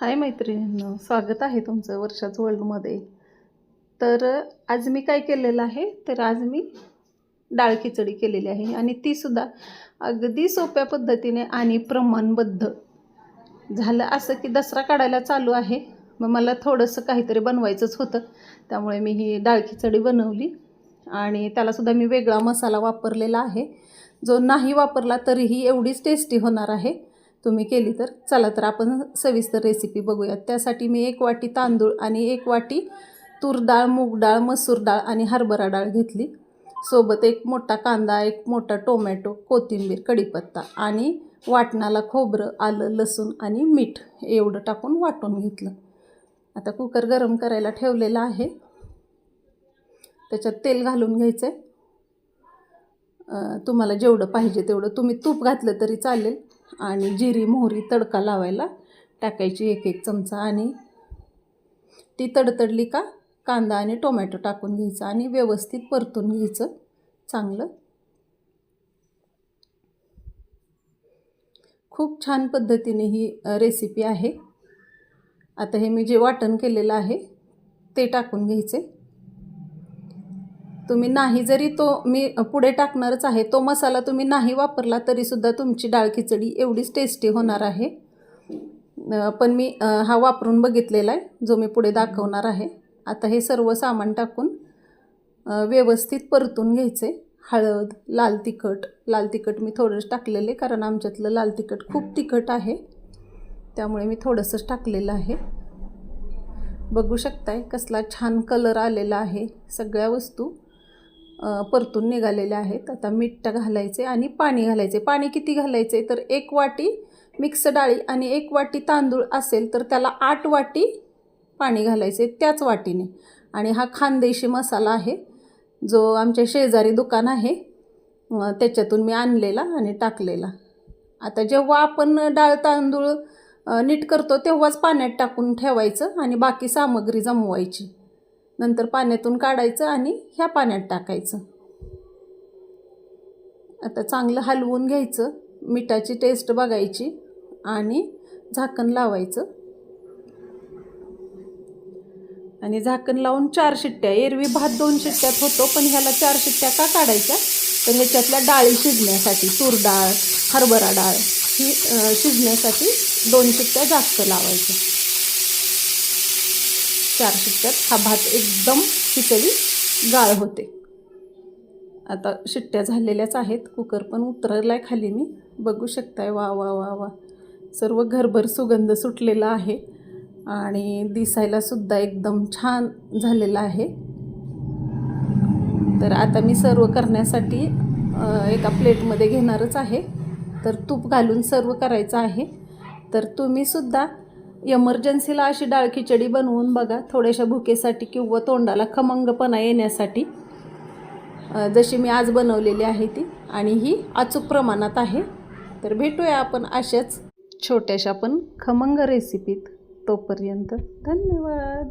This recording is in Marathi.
हाय मैत्रिणींनो स्वागत आहे तुमचं वर्षाच वर्ल्डमध्ये तर आज मी काय केलेलं आहे? तर आज मी डाळ खिचडी केलेली आहे आणि तीसुद्धा अगदी सोप्या पद्धतीने आणि प्रमाणबद्ध झालं. असं की दसरा काढायला चालू आहे. मग मला थोडंसं काहीतरी बनवायचंच होतं. त्यामुळे मी ही डाळ खिचडी बनवली आणि त्यालासुद्धा मी वेगळा मसाला वापरलेला आहे. जो नाही वापरला तरीही एवढीच टेस्टी होणार आहे. तुम्ही केली तर चला तर आपण सविस्तर रेसिपी बघूयात. त्यासाठी मी एक वाटी तांदूळ आणि एक वाटी तूर डाळ मूग डाळ मसूर डाळ आणि हरभरा डाळ घेतली. सोबत एक मोठा कांदा एक मोठा टोमॅटो कोथिंबीर कढीपत्ता आणि वाटणाला खोबरं आलं लसूण आणि मीठ एवढं टाकून वाटून घेतलं. आता कुकर गरम करायला ठेवलेला आहे. त्याच्यात तेल घालून घ्यायचं आहे तुम्हाला जेवढं पाहिजे तेवढं. तुम्ही तूप घातलं तरी चालेल. आणि जिरी मोहरी तडका लावायला टाकायची एक एक चमचा आणि ती तडतडली का कांदा आणि टोमॅटो टाकून घ्यायचं आणि व्यवस्थित परतून घ्यायचं चांगलं. खूप छान पद्धतीने ही रेसिपी आहे. आता हे मी जे वाटण केलेलं आहे ते टाकून घ्यायचे. तुम्ही नाही जरी तो मी पुढे टाकणारच आहे तो मसाला तुम्ही नाही वापरला तरीसुद्धा तुमची डाळ खिचडी एवढीच टेस्टी होणार आहे. पण मी हा वापरून बघितलेला आहे जो मी पुढे दाखवणार आहे. आता हे सर्व सामान टाकून व्यवस्थित परतून घ्यायचे. हळद लाल तिखट लाल तिखट मी थोडंच टाकलेले कारण आमच्यातलं लाल तिखट खूप तिखट आहे. त्यामुळे मी थोडंसंच टाकलेलं आहे. बघू शकताय कसला छान कलर आलेला आहे सगळ्या वस्तू. परतून निघालेले आहेत. आता मीठ घालायचे आणि पाणी घालायचे. पाणी किती घालायचे? तर एक वाटी मिक्स डाळी आणि एक वाटी तांदूळ असेल तर त्याला आठ वाटी पाणी घालायचे त्याच वाटीने. आणि हा खानदेशी मसाला आहे. जो आमच्या शेजारी दुकान आहे. त्याच्यातून मी आणलेला आणि टाकलेला. आता जेव्हा आपण डाळ तांदूळ नीट करतो तेव्हाच पाण्यात टाकून ठेवायचं आणि बाकी सामग्री जमवायची. नंतर पाण्यातून काढायचं आणि ह्या पाण्यात टाकायचं. आता चांगलं हलवून घ्यायचं मिठाची टेस्ट बघायची आणि झाकण लावायचं. आणि झाकण लावून चार शिट्ट्या एरवी भात दोन शिट्ट्यात होतो पण ह्याला चार शिट्ट्या का काढायच्या? तर ह्याच्यातल्या डाळी शिजण्यासाठी तूर डाळ हरभरा डाळ ही शिजण्यासाठी दोन शिट्ट्या जास्त लावायच्या. चार शिट्ट्यात हा भात एकदम खिचडी गाळ होते. आता शिट्ट्या झालेल्याच आहेत. कुकर पण उतरला आहे खाली मी. बघू शकताय वा वा वा वा. सर्व घरभर सुगंध सुटलेला आहे. आणि दिसायलासुद्धा एकदम छान झालेला आहे. तर आता मी सर्व करण्यासाठी एका प्लेटमध्ये घेणारच आहे. तर तूप घालून सर्व करायचं आहे. तर तुम्हीसुद्धा एमर्जन्सीला अशी डाळ खिचडी बनवून बघा थोड्याशा भुकेसाठी किंवा तोंडाला खमंगपणा येण्यासाठी. जशी मी आज बनवलेली आहे ती आणि ही अचूक प्रमाणात आहे. तर भेटूया आपण अशाच छोट्याशा पण खमंग रेसिपीत तोपर्यंत. धन्यवाद!